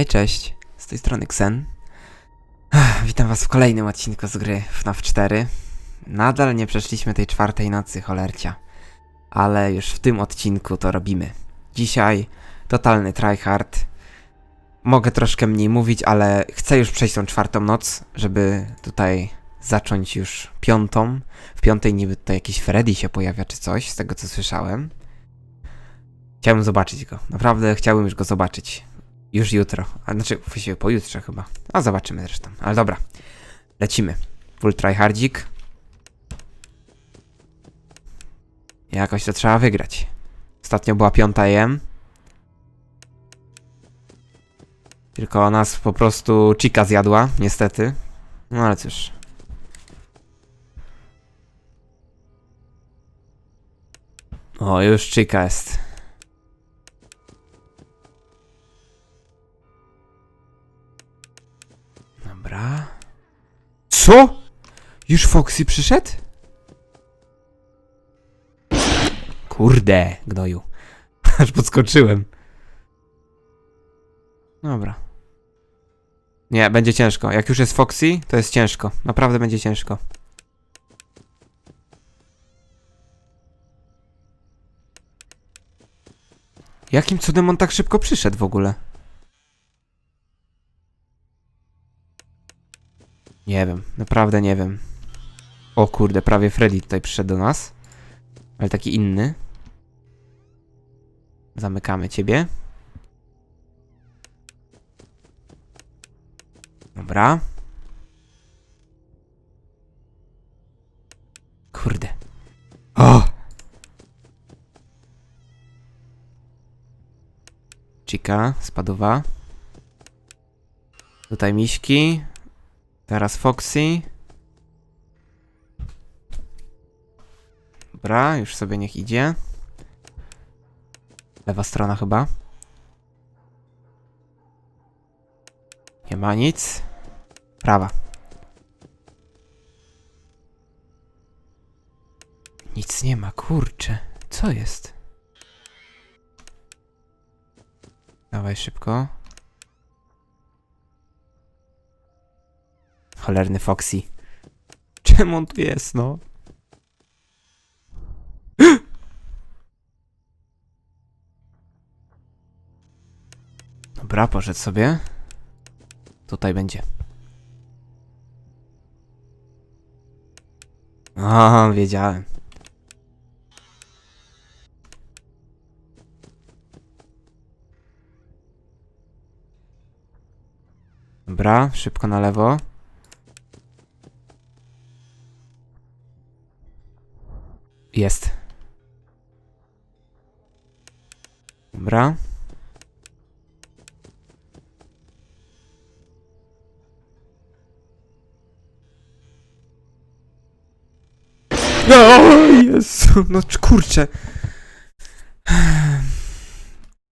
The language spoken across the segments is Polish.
Hej, cześć. Z tej strony Xen. Witam was w kolejnym odcinku z gry FNAF 4. Nadal nie przeszliśmy tej czwartej nocy, cholercia. Ale już w tym odcinku to robimy. Dzisiaj totalny tryhard. Mogę troszkę mniej mówić, ale chcę już przejść tą czwartą noc, żeby tutaj zacząć już piątą. W piątej niby tutaj jakiś Freddy się pojawia czy coś, z tego co słyszałem. Chciałbym zobaczyć go. Naprawdę chciałbym już go zobaczyć. Już jutro. A znaczy, właściwie pojutrze chyba. A zobaczymy zresztą. Ale dobra. Lecimy. Full tryhardzik. Jakoś to trzeba wygrać. Ostatnio była piąta EM. Tylko nas po prostu Chica zjadła, niestety. No ale cóż. O, już Chica jest. Co? Już Foxy przyszedł? Kurde, gnoju. Aż podskoczyłem. Dobra. Nie, będzie ciężko. Jak już jest Foxy, to jest ciężko. Naprawdę będzie ciężko. Jakim cudem on tak szybko przyszedł w ogóle? Nie wiem, naprawdę nie wiem. O kurde, prawie Freddy tutaj przyszedł do nas. Ale taki inny. Zamykamy ciebie. Dobra. Kurde. O! Chica, spadowa. Tutaj miśki. Teraz Foxy. Dobra, już sobie niech idzie. Lewa strona chyba. Nie ma nic. Prawa. Nic nie ma, kurczę. Co jest? Dawaj szybko. Cholerny Foxy. Czemu on tu jest, no? Dobra, poszedł sobie. Tutaj będzie. A, wiedziałem. Dobra, szybko na lewo. Jest. Dobra. O Jezu, no kurczę.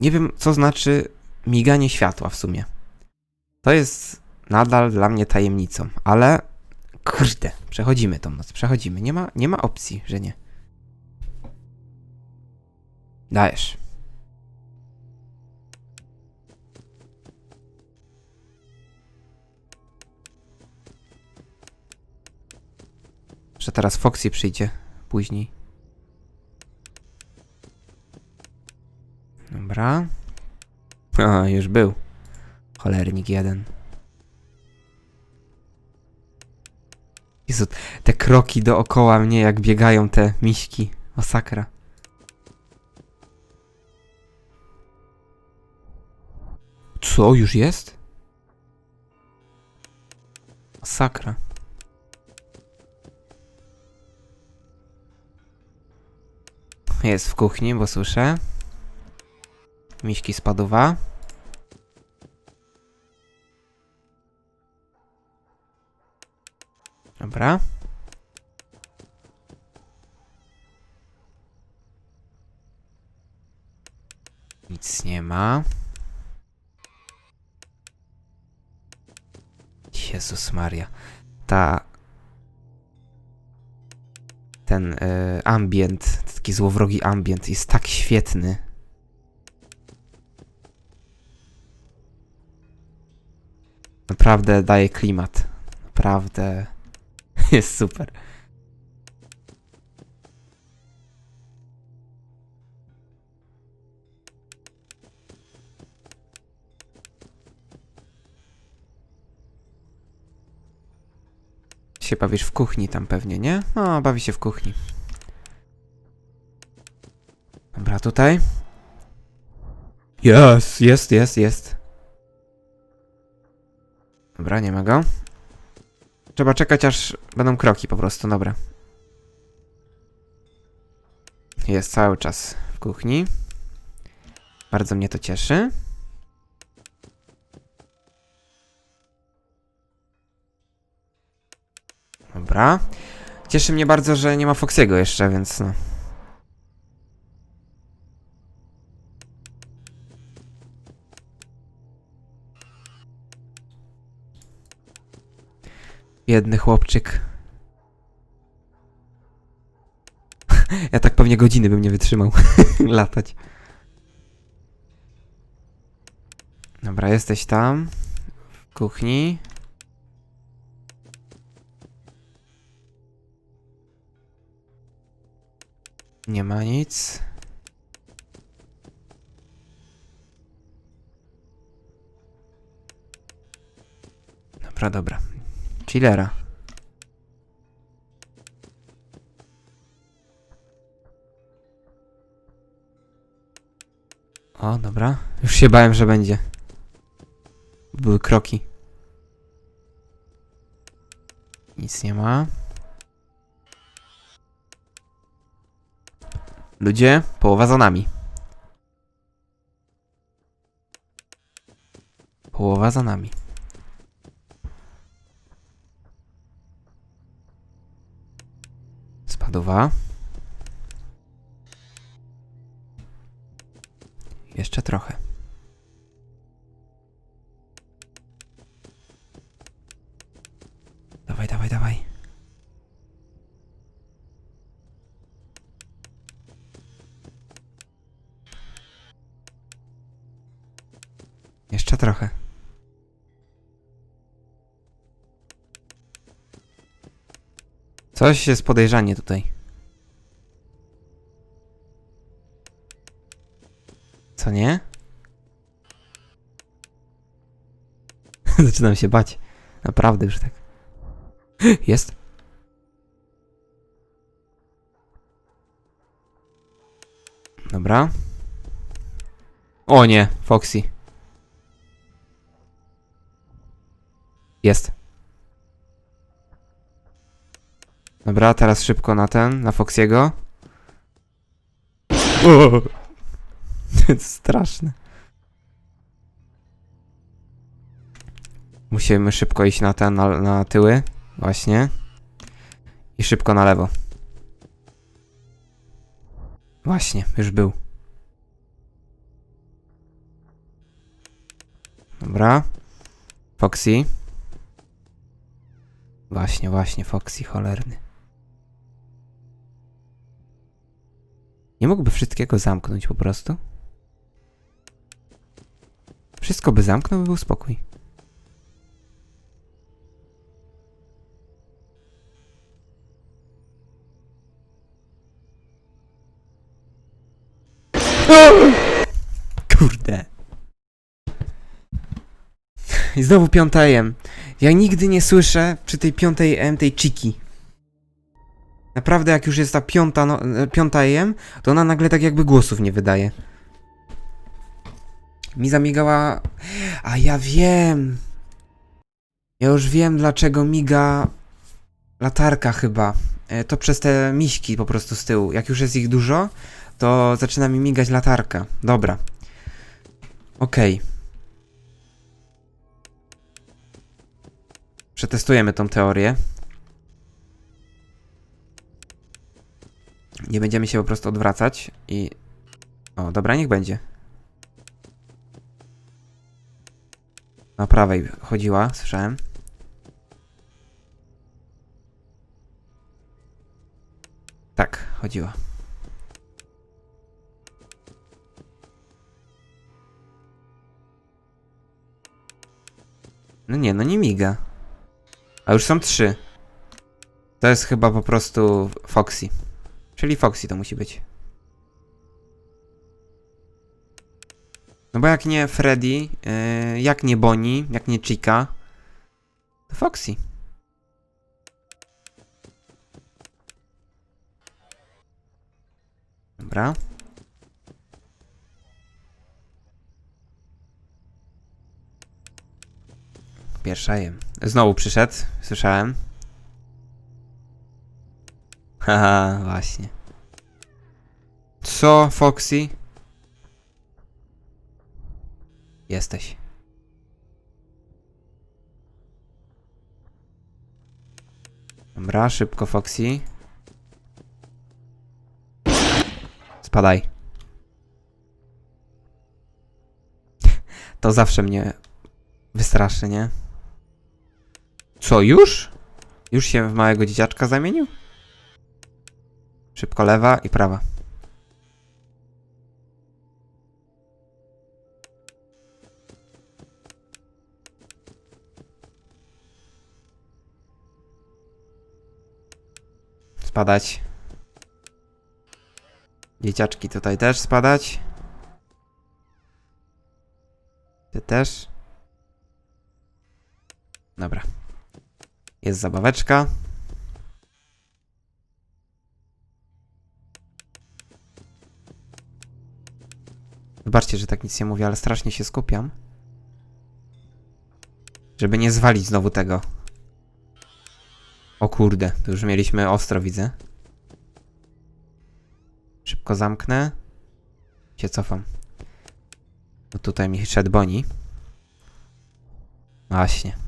Nie wiem, co znaczy miganie światła w sumie. To jest nadal dla mnie tajemnicą, ale kurde, przechodzimy tą noc, przechodzimy. Nie ma, nie ma opcji, że nie. Dajesz. Że teraz Foxy przyjdzie później. Dobra. A, już był. Cholernik jeden. Jezu, te kroki dookoła mnie, jak biegają te miśki. Masakra. Co, już jest? Masakra. Jest w kuchni, bo słyszę. Miśki spadowa. Dobra. Nic nie ma. Jezus Maria. Ta... Ten y, ambient, taki złowrogi ambient jest tak świetny. Naprawdę daje klimat. Naprawdę jest super. Się bawisz w kuchni tam pewnie, nie? No, bawi się w kuchni. Dobra, tutaj. Jest, jest, jest, jest. Dobra, nie ma go. Trzeba czekać, aż będą kroki po prostu, dobra. Jest cały czas w kuchni. Bardzo mnie to cieszy. Dobra. Cieszy mnie bardzo, że nie ma Foxiego jeszcze, więc no. Biedny chłopczyk. ja tak pewnie godziny bym nie wytrzymał latać. Dobra, jesteś tam. W kuchni. Nie ma nic. Dobra, dobra. Chillera. O, dobra. Już się bałem, że będzie. Były kroki. Nic nie ma. Ludzie, połowa za nami. Połowa za nami. Spadowa. Jeszcze trochę. Trochę. Coś jest podejrzanie tutaj. Co nie? Zaczynam się bać. Naprawdę już tak. Jest. Dobra. O nie, Foxy. Jest. Dobra, teraz szybko na ten, na Foxiego. To jest straszne. Musimy szybko iść na ten, na, na tyły. Właśnie. I szybko na lewo. Właśnie, już był. Dobra. Foxy. Właśnie, właśnie, Foxy, cholerny. Nie mógłby wszystkiego zamknąć po prostu? Wszystko by zamknął i był spokój. Kurde. I znowu piąta AM. Ja nigdy nie słyszę przy tej piątej AM tej chiki. Naprawdę jak już jest ta piąta, no, e, piąta AM, to ona nagle tak jakby głosów nie wydaje. Mi zamigała... A ja wiem! Ja już wiem dlaczego miga latarka chyba. E, To przez te miśki po prostu z tyłu. Jak już jest ich dużo, to zaczyna mi migać latarka. Dobra. Okej. Przetestujemy tą teorię. Nie będziemy się po prostu odwracać i... O, dobra, niech będzie. Na prawej chodziła, słyszałem. Tak, chodziła. No nie, no nie miga. A już są trzy. To jest chyba po prostu Foxy. Czyli Foxy to musi być. No bo jak nie Freddy, yy, jak nie Bonnie, jak nie Chica, to Foxy. Dobra. Pierwsza jem. Znowu przyszedł, słyszałem. Haha, właśnie. Co, Foxy? Jesteś. Dobra, szybko, Foxy. Spadaj. To zawsze mnie wystraszy, nie? Co, już? Już się w małego dzieciaczka zamienił? Szybko lewa i prawa. Spadać. Dzieciaczki tutaj też spadać. Ty też. Dobra. Jest zabaweczka. Wybaczcie, że tak nic nie mówię, ale strasznie się skupiam. Żeby nie zwalić znowu tego. O kurde, to już mieliśmy ostro, widzę. Szybko zamknę. Się cofam. No tutaj mi szedł Boni. Właśnie.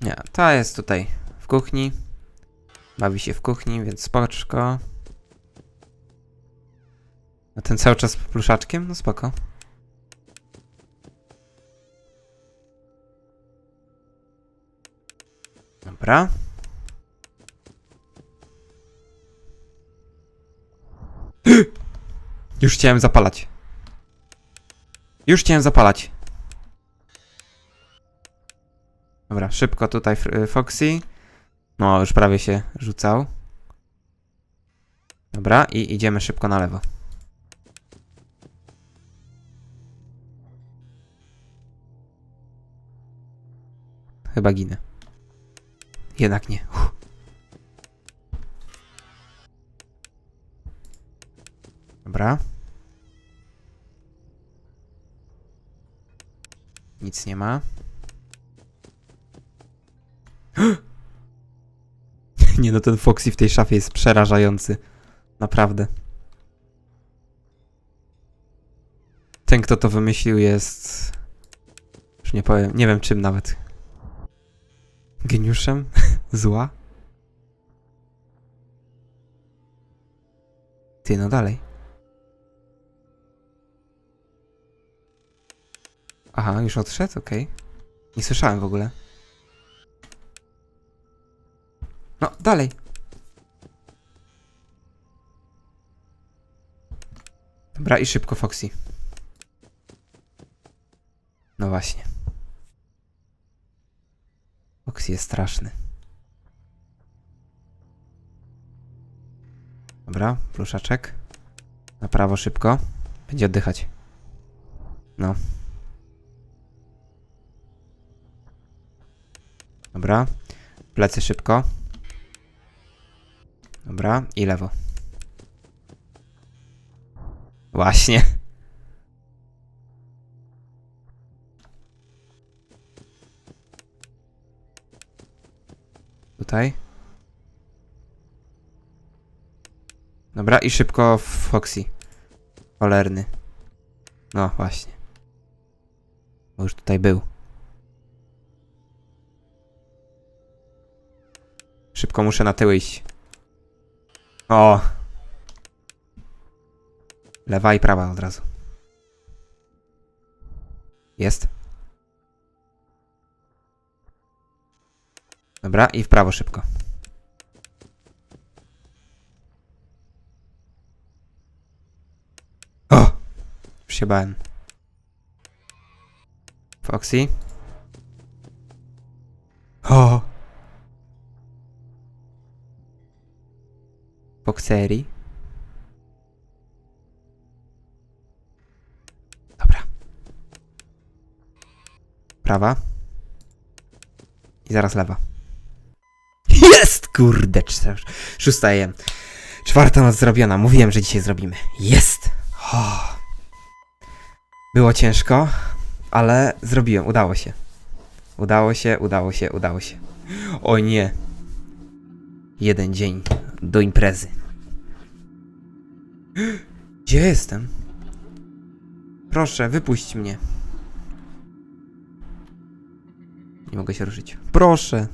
Nie, ta jest tutaj w kuchni. Bawi się w kuchni, więc spoczko. A ten cały czas pluszaczkiem? No spoko. Dobra. Już chciałem zapalać. Już chciałem zapalać. Dobra, szybko tutaj y, Foxy. No, już prawie się rzucał. Dobra, i idziemy szybko na lewo. Chyba ginę. Jednak nie. Uff. Dobra. Nic nie ma. Nie no, ten Foxy w tej szafie jest przerażający. Naprawdę. Ten, kto to wymyślił, jest. Już nie powiem, nie wiem czym nawet. Geniuszem? Zła? Ty, no dalej. Aha, już odszedł? Okej. Nie słyszałem w ogóle. No, dalej. Dobra, i szybko Foxy. No właśnie. Foxy jest straszny. Dobra, pluszaczek. Na prawo szybko. Będzie oddychać. No. Dobra. Plecy szybko. Dobra, i lewo. Właśnie. Tutaj. Dobra, i szybko w Foxy. Cholerny. No, właśnie. Bo już tutaj był. Szybko muszę na tył iść. O! Lewa i prawa od razu. Jest. Dobra, i w prawo szybko. O! Już się bałem. Foxy. Foxery? Dobra. Prawa. I zaraz lewa. Jest! Kurde, szósta jem. Czwarta noc zrobiona. Mówiłem, że dzisiaj zrobimy. Jest! O. Było ciężko, ale zrobiłem. Udało się. Udało się, udało się, udało się. O nie. Jeden dzień do imprezy. Gdzie jestem? Proszę, wypuść mnie. Nie mogę się ruszyć. Proszę.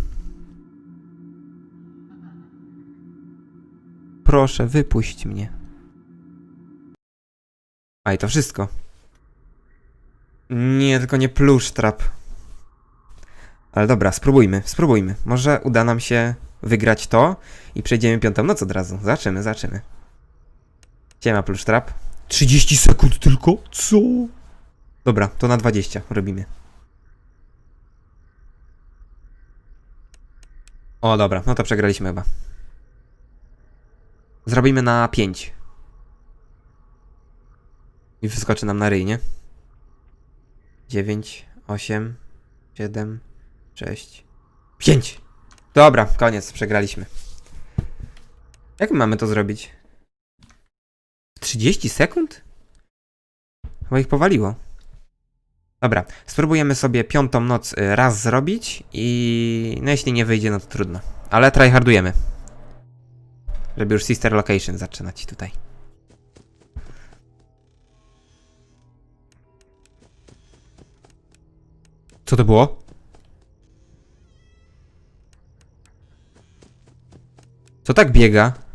Proszę, wypuść mnie. A i to wszystko. Nie, tylko nie plusztrap. Ale dobra, spróbujmy, spróbujmy. Może uda nam się wygrać to i przejdziemy piątą noc od razu. Zaczymy, zaczymy. Siema, plusztrap. 30 sekund tylko? Co? Dobra, to na 20 robimy. O, dobra, no to przegraliśmy chyba. Zrobimy na 5. I wyskoczy nam na ryj, nie? 9, 8, 7, 6, 5. Dobra, koniec, przegraliśmy. Jak my mamy to zrobić? W 30 sekund? Chyba ich powaliło. Dobra, spróbujemy sobie piątą noc y, raz zrobić i no jeśli nie wyjdzie, no to trudno. Ale tryhardujemy. Żeby już Sister Location zaczynać tutaj. Co to było? Co tak biega?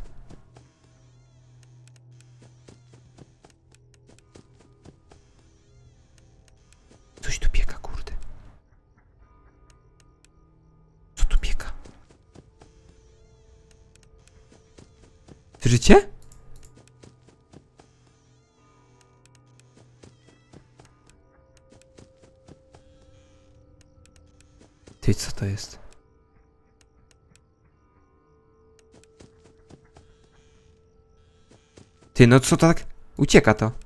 Słyszycie? Ty, co to jest? Ty, no co to tak? Ucieka to.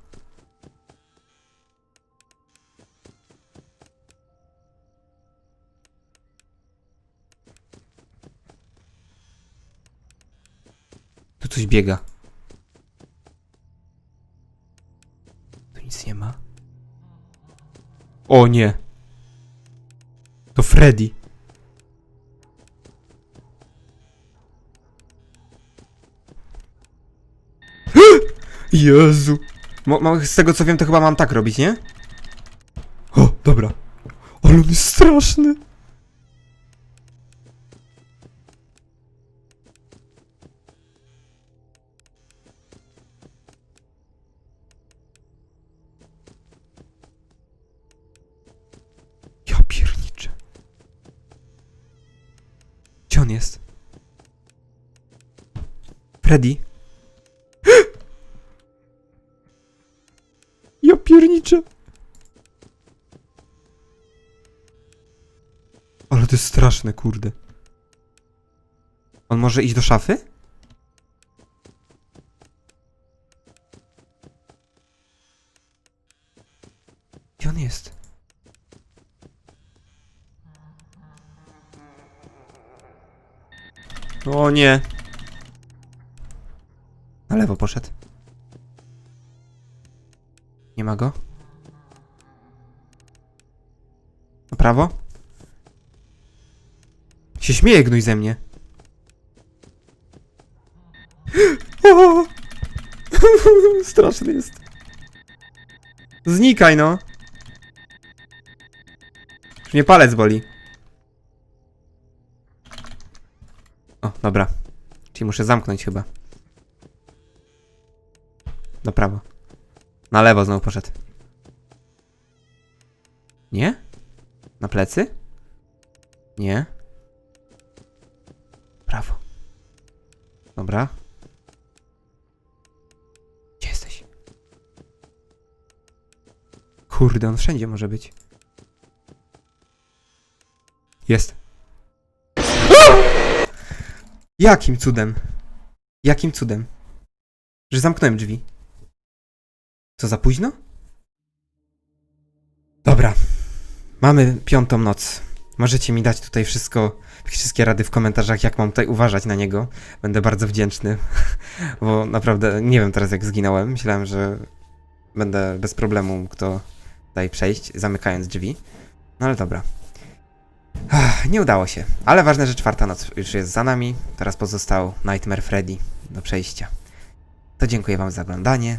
Biega. Tu nic nie ma. O nie. To Freddy. Jezu. Z tego co wiem, to chyba mam tak robić, nie? O, dobra. Ale on jest straszny. Freddy? Ja pierniczę. Ale to jest straszne, kurde. On może iść do szafy? Gdzie on jest? O nie. Lewo poszedł. Nie ma go? Na prawo? Się śmieje gnój ze mnie. Straszny jest. Znikaj no. Już mnie palec boli. O, dobra. Czyli muszę zamknąć chyba. Na prawo. Na lewo znowu poszedł. Nie? Na plecy? Nie. Prawo. Dobra. Gdzie jesteś? Kurde, on wszędzie może być. Jest. Jakim cudem? Jakim cudem? Że zamknąłem drzwi. Co za późno? Dobra. Mamy piątą noc. Możecie mi dać tutaj wszystko, wszystkie rady w komentarzach, jak mam tutaj uważać na niego. Będę bardzo wdzięczny, bo naprawdę nie wiem teraz jak zginąłem. Myślałem, że będę bez problemu mógł to tutaj przejść, zamykając drzwi. No ale dobra. Nie udało się. Ale ważne, że czwarta noc już jest za nami. Teraz pozostał Nightmare Freddy do przejścia. To dziękuję Wam za oglądanie.